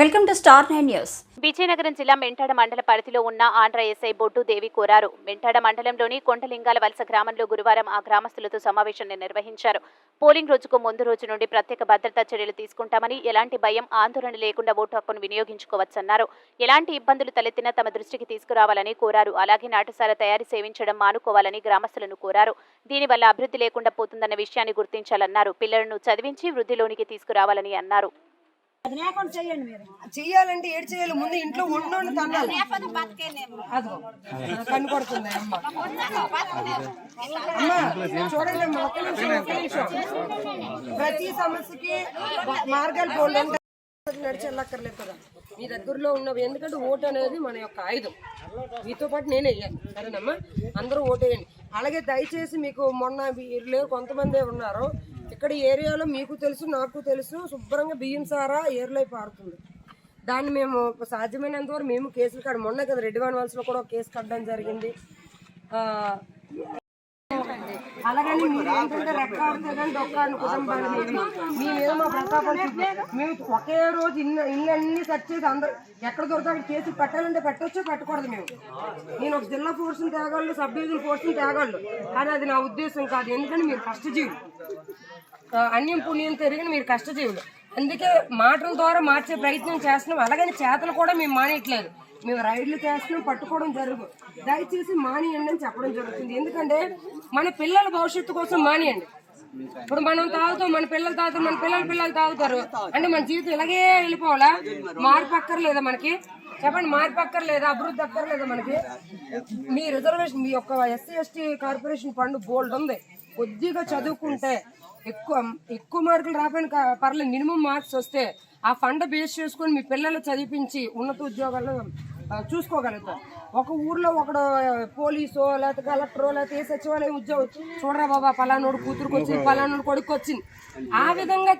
Welcome to star nine news. Vizianagaram జిల్లా మెంటాడ మండల పరిధిలో ఉన్న ఆంధ్ర ఎస్ఐ బొడ్డు దేవి కోరారు. మెంటాడ మండలంలోని కొండలింగాల వలస గ్రామంలో గురువారం ఆ గ్రామస్తులతో సమావేశాన్ని నిర్వహించారు. పోలింగ్ రోజుకు ముందు రోజు నుండి ప్రత్యేక భద్రతా చర్యలు తీసుకుంటామని ఎలాంటి భయం ఆందోళన లేకుండా ఓటు హక్కును వినియోగించుకోవచ్చన్నారు. ఎలాంటి ఇబ్బందులు తలెత్తినా తమ దృష్టికి తీసుకురావాలని కోరారు. అలాగే నాటుసార తయారీ సేవించడం మానుకోవాలని గ్రామస్తులను కోరారు. దీనివల్ల అభివృద్ధి లేకుండా పోతుందన్న విషయాన్ని గుర్తించాలన్నారు. పిల్లలను చదివించి వృద్ధిలోనికి తీసుకురావాలని అన్నారు. చెయ్యాలంటే ఏడు చేయాలి ముందు ఇంట్లో ఉండి తన్నాలి. అదిగో. కన్ను కొడుతుంది అమ్మ. అమ్మ చూడండి అమ్మ ఒక్క నిమిషం ఒక్క నిమిషం. ప్రతి సమస్యకి మార్గాలు పోండి నడిచి వెళ్ళక్కర్లేదు కదా. మీ దగ్గరలో ఉన్నవి. ఎందుకంటే ఓటు అనేది మన యొక్క ఆయుధం. మీతో పాటు నేనే వేయాలి సరేనమ్మా? అందరూ ఓటు వేయండి. అలాగే దయచేసి మీకు మొన్న వీళ్ళు కొంతమంది ఉన్నారు. ఇక్కడ ఈ ఏరియాలో మీకు తెలుసు నాకు తెలుసు. శుభ్రంగా బియ్యం సారా ఏర్లై పారుతుంది. దాన్ని మేము సాధ్యమైనంత వరకు మేము కేసులు కాడ మొన్న కదా రెడ్డి వన్ వాల్స్లో కూడా ఒక కేసు కట్టడం జరిగింది. అలాగని మీరు ఏంటంటే రెక్క ఆడితే కానీ డొక్క ఆడిన కుటుంబాలు మేము మీ మీద మా ప్రతాపం మేము ఒకే రోజు ఇల్లు ఇల్లు అన్ని సెట్ చేసి అందరు ఎక్కడ దొరికితే అక్కడ కేసు పెట్టాలంటే పెట్టొచ్చో పెట్టకూడదు మేము. నేను ఒక జిల్లా ఫోర్స్ని తేగలను సబ్ డివిజన్ ఫోర్స్ని తేగలను. కానీ అది నా ఉద్దేశం కాదు. ఎందుకంటే మీరు కష్టజీవులు. అన్యం పుణ్యం తిరిగిన మీరు కష్టజీవులు. అందుకే మాటల ద్వారా మార్చే ప్రయత్నం చేస్తున్నాం. అలాగని చేతలు కూడా మేము మానేయట్లేదు. మేము రైడ్లు చేస్తున్నాం పట్టుకోవడం జరుగు. దయచేసి మానేయండి అని చెప్పడం జరుగుతుంది. ఎందుకంటే మన పిల్లల భవిష్యత్తు కోసం మానేయండి. ఇప్పుడు మనం తాగుతాం మన పిల్లలు తాగుతాం మన పిల్లల పిల్లలు తాగుతారు. అంటే మన జీవితం ఇలాగే వెళ్ళిపోవాలా? మార్పు అక్కర్లేదా మనకి? చెప్పండి మార్పు అక్కర్లేదా? అభివృద్ధి అక్కర్లేదా మనకి? మీ రిజర్వేషన్ మీ యొక్క ఎస్సీ ఎస్టీ కార్పొరేషన్ ఫండ్ బోల్డ్ ఉంది. కొద్దిగా చదువుకుంటే ఎక్కువ ఎక్కువ మార్కులు రాకపోయినా పర్లేదు మినిమం మార్క్స్ వస్తే ఆ ఫండ్ బేస్ చేసుకొని మీ పిల్లలు చదివించి ఉన్నత ఉద్యోగాల్లో చూసుకోగలుగుతారు ఒక ఊర్లో ఒకడు పోలీసో లేకపోతే కలెక్టరో లేకపోతే ఏ సచివాలయం ఉద్యోగం చూడరా బాబా పలానోడు కూతురుకు వచ్చింది పలానోడు కొడుకు వచ్చింది ఆ విధంగా